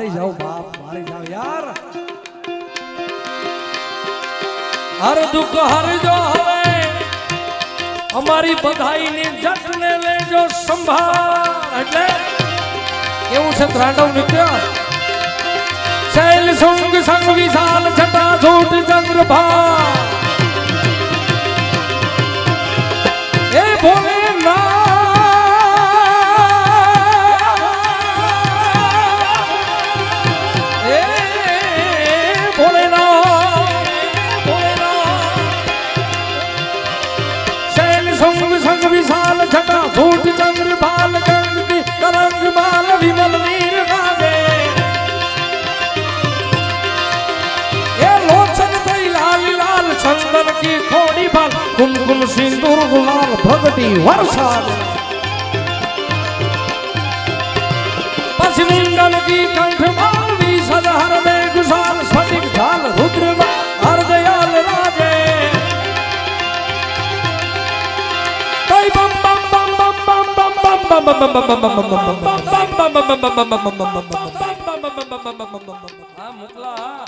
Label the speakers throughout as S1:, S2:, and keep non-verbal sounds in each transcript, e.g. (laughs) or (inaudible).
S1: આમાં વારી જાવ બાપ, મારી જાવ યાર.
S2: હર દુઃખ હરજો હવે. અમારી બધાઈની જટને લેજો સંભાળ. એટલે કેવું છે ત્રાંડવ નૃત્ય શૈલ સંગ સંગ વિશાલ છટા છૂટ ચંદ્રભા એ ભોલે કુમકુમ સિંદૂર ગુલાલ ભગતી વરસાદ પશ્ચિમ મુંડન કી કંઠ માલવી સદહર બે ગુસાલ સ્ફટિક ઢાલ રુદ્ર હરદયાલ રાજે તೈ બમ બમ બમ બમ બમ બમ બમ બમ બમ બમ બમ બમ બમ બમ હા મોકલા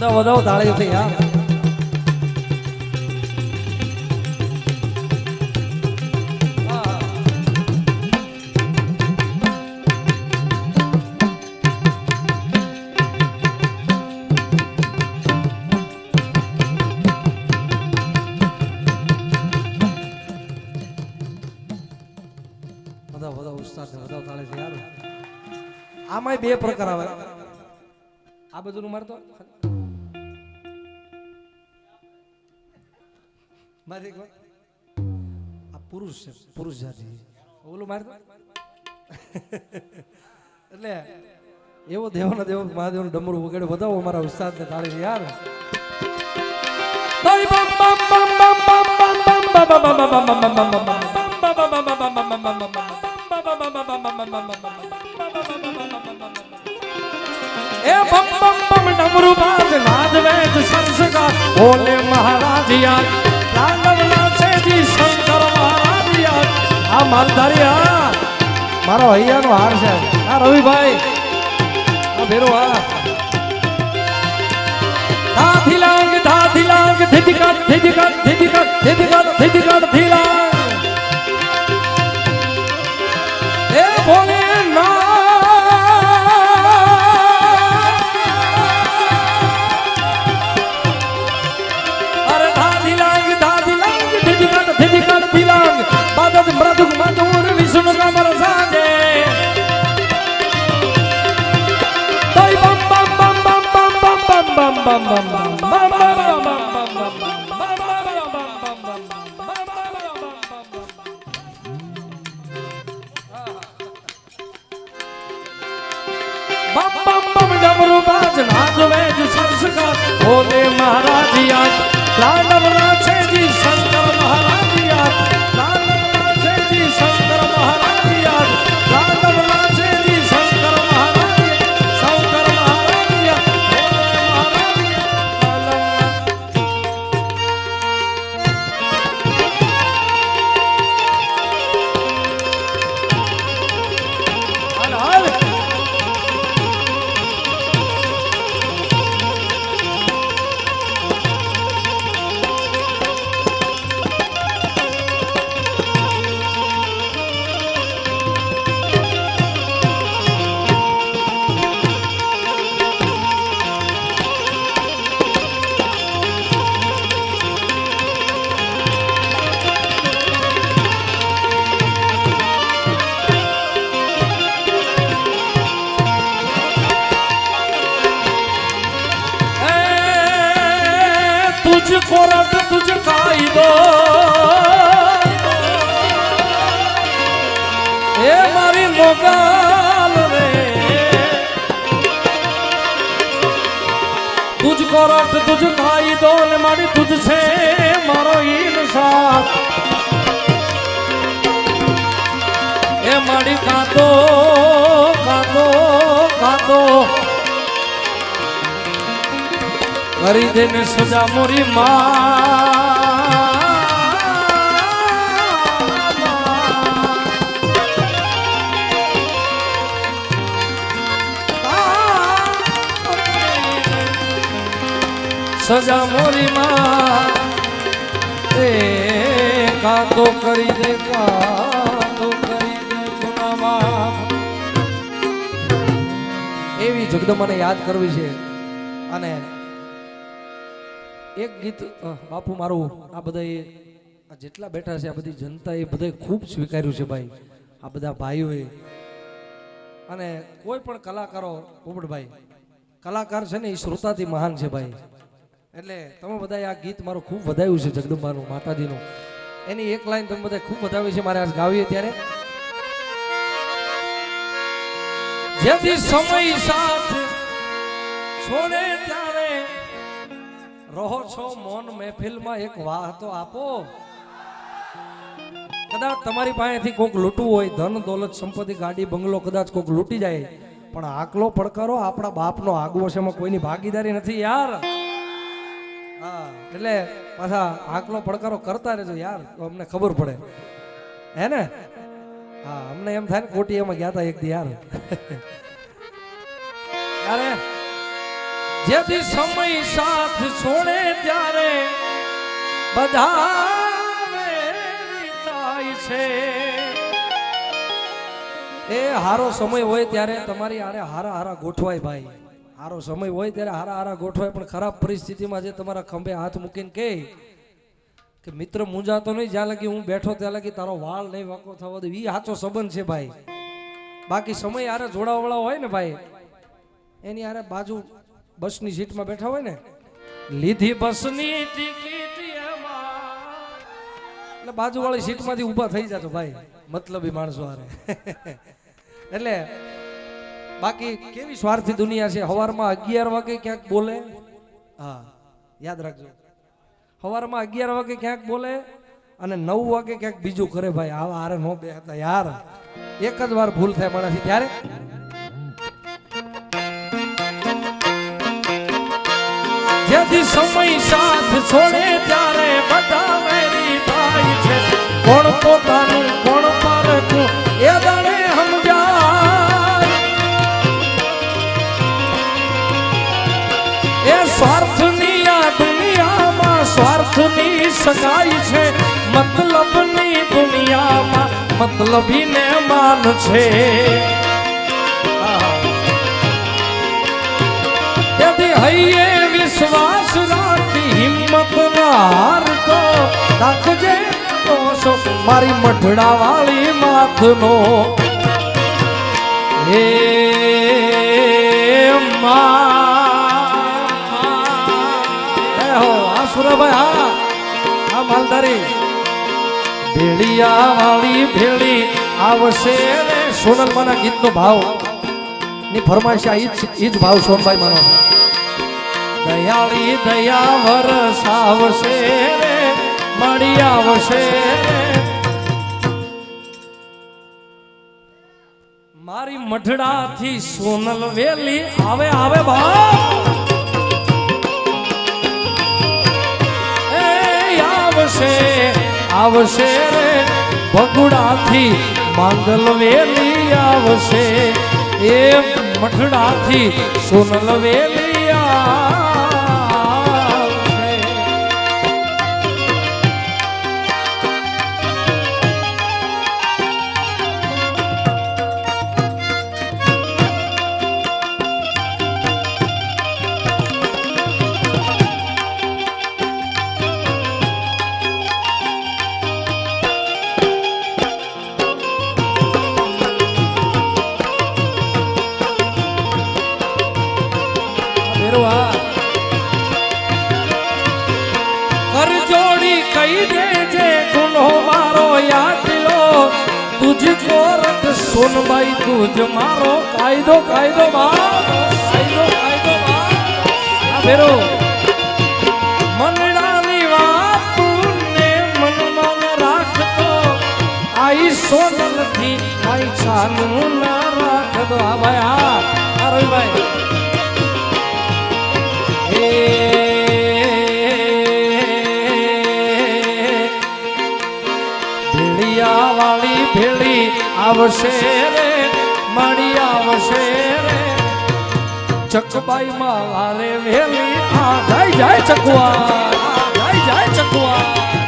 S1: વધાવ વધાવો, તાળી છે યાર બધા વધાવ ઉસ્તાદ છે તાળી છે યાર આમાંય બે પ્રકાર આવે. આ બધું મારતો મારી આ પુરુષ છે પુરુષ જાતિ ઓલું મારે એટલે એવો દેવનો દેવ મહાદેવનું ડમરું વગેરે વધાવો અમારા ઉસ્તાદને તાળી યાર
S2: એ બમ બમ બમ ડમરું બાજ નાદ વેજ સંસ્કાર બોલે મહારાજ યાર માલધારી હા
S1: મારો હૈયાનો હાર છે.
S2: હા રવિભાઈ હા ભેરો હા થા થિલાંગ થા થિલાંગ થિતિકા થિતિકા થિતિકા થિતિકા થિતિકા થિલા bam bam bam bam bam bam bam bam bam Bhole મહારાજ યાદ તાંડવ હે મારી મોગલ રે. તુજ કોરટ તુજ ખાઈ દો ને મારી, તુજ છે મારો ઇનસાફ. એ મારી કાતો કાતો કાતો. કરી દેને સજા મોરી મા સજા મોરી એ કાતો કરી દે કાતો કરી દે
S1: એવી જગદંબાને યાદ કરવી છે. અને એક ગીત બાપુ મારું, આ બધા આ જેટલા બેઠા છે, આ બધી જનતા એ બધાએ ખૂબ સ્વીકાર્યું છે ભાઈ. આ બધા ભાઈઓએ. અને કોઈ પણ કલાકારો, પોપટભાઈ, કલાકાર છે ને એ શ્રોતાથી મહાન છે ભાઈ. એટલે તમે બધા આ ગીત મારું ખૂબ વધાવ્યું છે જગદંબાનું, માતાજીનું. એની એક લાઈન તમે બધા ખૂબ વધાવી છે, મારે આજ ગાવીએ ત્યારે.
S2: જેથી સમય સાથ છોડે ત્યારે.
S1: રહો છો મૌન મહેફિલમાં એક વાહ તો આપો. કદાચ તમારી પાસેથી કોક લૂંટવું હોય, ધન, દોલત, સંપત્તિ, ગાડી, બંગલો, કદાચ કોક લૂંટી જાય. પણ આકલો પડકારો આપણા બાપનો આગવો છે, એમાં કોઈની ભાગીદારી નથી. યાર! એટલે પાછા આકલો પડકારો કરતા રહેજો યાર, તો અમને ખબર પડે. હે ને? હા, અમને એમ થાય ને ખોટી એમાં ગયા હતા એક દી યાર. યારે
S2: જેથી સમય સાથ છોડે ત્યારે બધા થાય છે.
S1: એ હારો સમય હોય ત્યારે તમારી આરે હારા હારા ગોઠવાય ભાઈ. હારો સમય હોય ત્યારે હારા હારા ગોઠવાય, પણ ખરાબ પરિસ્થિતિમાં જે તમારા ખંભે હાથ મૂકીને કહે કે, મિત્ર, મૂંઝાતો નહીં, જ્યાં લગી હું બેઠો, ત્યાં લગી તારો વાળ નહીં વાંકો થવા દે. એ સાચો સંબંધ છે ભાઈ. બાકી સમય હારે જોડાવાળા હોય ને ભાઈ, એની હારે બાજુ બસની સીટમાં બેઠા હોય ને,
S2: લીધી બસની ટિકિટ
S1: એટલે બાજુવાળી સીટમાંથી ઊભા થઈ જતો ભાઈ, મતલબી માણસો હારે. (laughs) એટલે બાકી કેવી સ્વાર્થી દુનિયા છે? હવારમાં અગિયાર વાગે ક્યાંક બોલે? હા યાદ રાખજો. હવારમાં અગિયાર વાગે ક્યાંક બોલે અને નવ વાગે ક્યાંક બીજું કરે ભાઈ આવા હારે નો બે હતા યાર. એક જ વાર ભૂલ થાય મારાથી. ત્યારે?
S2: જેથી સમય સાથ છોડે ત્યારે બધા વેરી થાય છે. કોણ પોતાનું કોણ પારખું એ દાડે સ્વાર્થની આ દુનિયામાં સ્વાર્થની સગાઈ છે. મતલબની દુનિયામાં મતલબીને માન છે. તેથી હૈયે વિશ્વાસ રાખી હિંમત હાર તો રાખજે તો મારી મઢડા વાળી માથનો હે
S1: એ માલધારી.
S2: ભેળિયા વાળી ભેળી આવશે
S1: સોનલમાના ગીતનો ભાવ. ની ફરમાઈશ આ ઈ ભાવ સોનભાઈ માનો છે.
S2: દયાળી દયા વરસાવશે આવશે મળી આવશે મારી મારી મઢડાથી સોનલ વેલી આવે આવે ભાવ આવશે આવશે રે. ભગુડાથી માંગલ વેલી આવશે. એ મઠડાથી સોનલ વેલી
S1: મેરું હા
S2: કર જોડી કહી દેજે, ગુનો મારો યાદલો તુજ કોરટ સોનબાઈ તુજ મારો કાયદો કાયદો બા કાયદો કાયદો આ ફેરો. મનડાની વાત તું મનમાં રાખતો. આઈ સોનલથી આઈ છાનું ના રાખતો. આ ભાઈ આ રવિભાઈ. ભેળિયા વાળી ભેળી આવશે રે, મળી આવશે રે. ચકબાઈ માં વારે વેલી આ. જાય જાય ચકવા જાય જાય ચકવા.